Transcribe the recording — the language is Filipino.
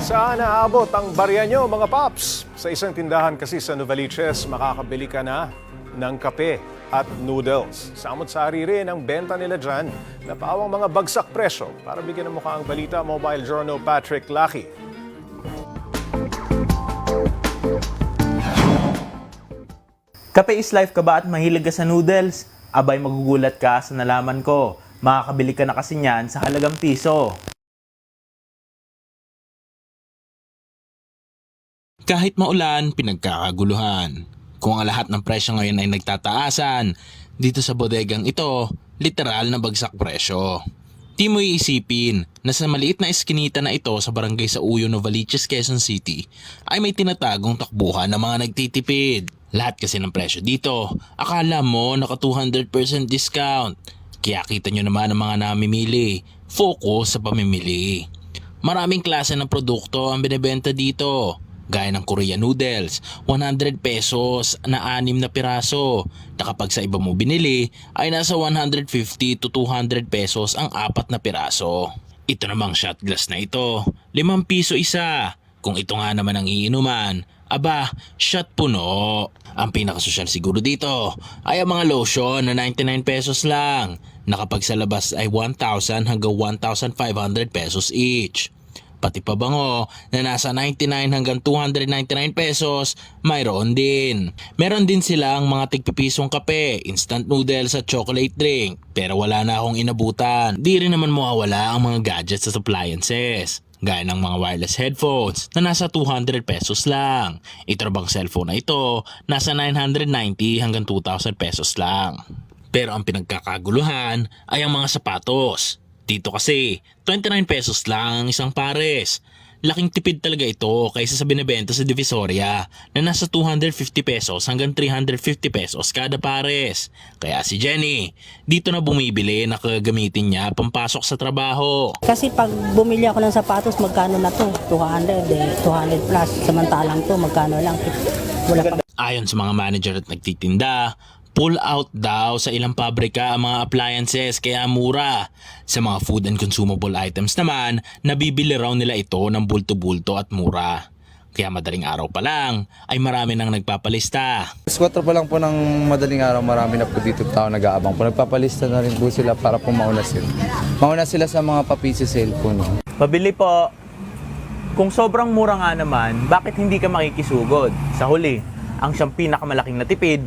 Saan naabot ang barya nyo mga paps? Sa isang tindahan kasi sa Novaliches, makakabili ka na ng kape at noodles. Samot-sari rin ang benta nila dyan na pawang mga bagsak presyo. Para bigyan ng mukha ang balita, Mobile Journal Patrick Lucky. Kape is life ka ba at mahilig ka sa noodles? Abay magugulat ka sa nalaman ko. Makakabili ka na kasi niyan sa halagang piso. Kahit maulan, pinagkakaguluhan. Kung ang lahat ng presyo ngayon ay nagtataasan, dito sa bodegang ito, literal na bagsak presyo. Di mo iisipin na sa maliit na eskinita na ito sa barangay sa Uyo, Novaliches, Quezon City ay may tinatagong takbuhan ng mga nagtitipid. Lahat kasi ng presyo dito, akala mo naka 200% discount. Kaya kita nyo naman ang mga namimili, focus sa pamimili. Maraming klase ng produkto ang binebenta dito. Gaya ng Korean noodles, 100 pesos na anim na piraso. Na sa iba mo binili, ay nasa 150 to 200 pesos ang apat na piraso. Ito namang shot glass na ito, 5 piso isa. Kung ito nga naman ang iinuman, aba, shot puno. Ang pinakasosyal siguro dito ay ang mga lotion na 99 pesos lang. Na sa labas ay 1,000 hanggang 1,500 pesos each. Pati pabango na nasa 99 hanggang 299 pesos, mayroon din. Meron din silang mga tigpipisong kape, instant noodles at chocolate drink. Pero wala na akong inabutan. Di rin naman mawawala ang mga gadgets at appliances. Gaya ng mga wireless headphones na nasa 200 pesos lang. Ito bang cellphone na ito, nasa 990 hanggang 2,000 pesos lang. Pero ang pinagkakaguluhan ay ang mga sapatos. Dito kasi, 29 pesos lang ang isang pares. Laking tipid talaga ito kaysa sa binibenta sa Divisoria na nasa 250 pesos hanggang 350 pesos kada pares. Kaya si Jenny, dito na bumibili na kagamitin niya pampasok sa trabaho. Kasi pag bumili ako ng sapatos, magkano na to? 200, eh, 200 plus. Samantalang to, magkano lang? Wala pa Ayon sa mga manager at nagtitinda, pull out daw sa ilang pabrika ang mga appliances kaya mura. Sa mga food and consumable items naman, nabibili raw nila ito ng bulto-bulto at mura. Kaya madaling araw pa lang ay marami nang nagpapalista. 4 pa lang po ng madaling araw, marami na po dito tao nag-aabang po. Nagpapalista na rin po sila para po mauna sila. Mauna sila sa mga papisi sale po. No? Pabili po. Kung sobrang mura nga naman, bakit hindi ka makikisugod? Sa huli, ang siyang pinakamalaking natipid,